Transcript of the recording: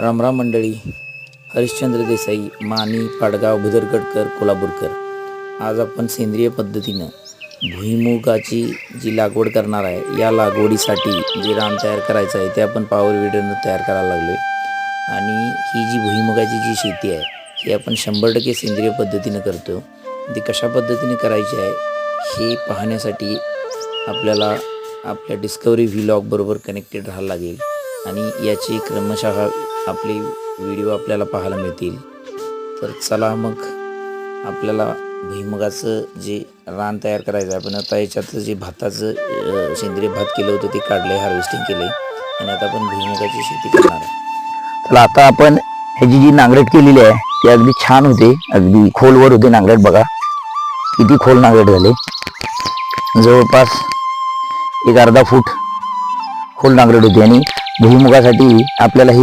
रामराम मंडळी हरिश्चंद्र देसाई मानी पाडगाव भुदरगडकर कोल्हापूरकर. आज आपण सेंद्रिय पद्धतीनं भुईमुगाची जी लागवड करणार आहे या लागवडीसाठी जे रान तयार करायचं आहे ते आपण पॉवर विडरनं तयार करायला लागलो आहे आणि ही जी भुईमुगाची जी शेती आहे ही आपण शंभर टक्के सेंद्रिय पद्धतीनं करतो ती कशा पद्धतीने करायची आहे हे पाहण्यासाठी आपल्याला आपल्या डिस्कवरी व्हिलॉग बरोबर कनेक्टेड राहायला लागेल. आणि याची क्रमशः आपले व्हिडिओ आपल्याला पाहायला मिळतील. तर चला मग आपल्याला भुईमुगाचं जे रान तयार करायचं आहे आपण आता याच्यातलं जे भाताचं सेंद्रिय भात केलं होतं ते काढलं आहे हार्वेस्टिंग केलं आहे आणि आता आपण भुईमुगाची शेती करणार आहे. तर आता आपण ह्याची जी नांगरट केलेली आहे ती अगदी छान होते. अगदी खोलवर होते नांगरट बघा. किती खोल नांगरट झाले. जवळपास एक अर्धा फूट खोल नांगरट होती आणि भुईमुगासाठी आपल्याला ही